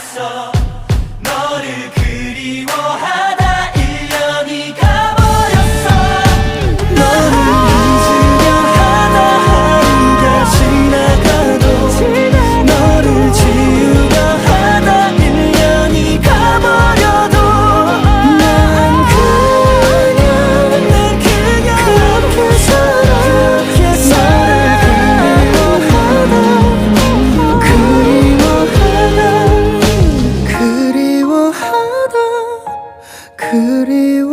났어. 그리워.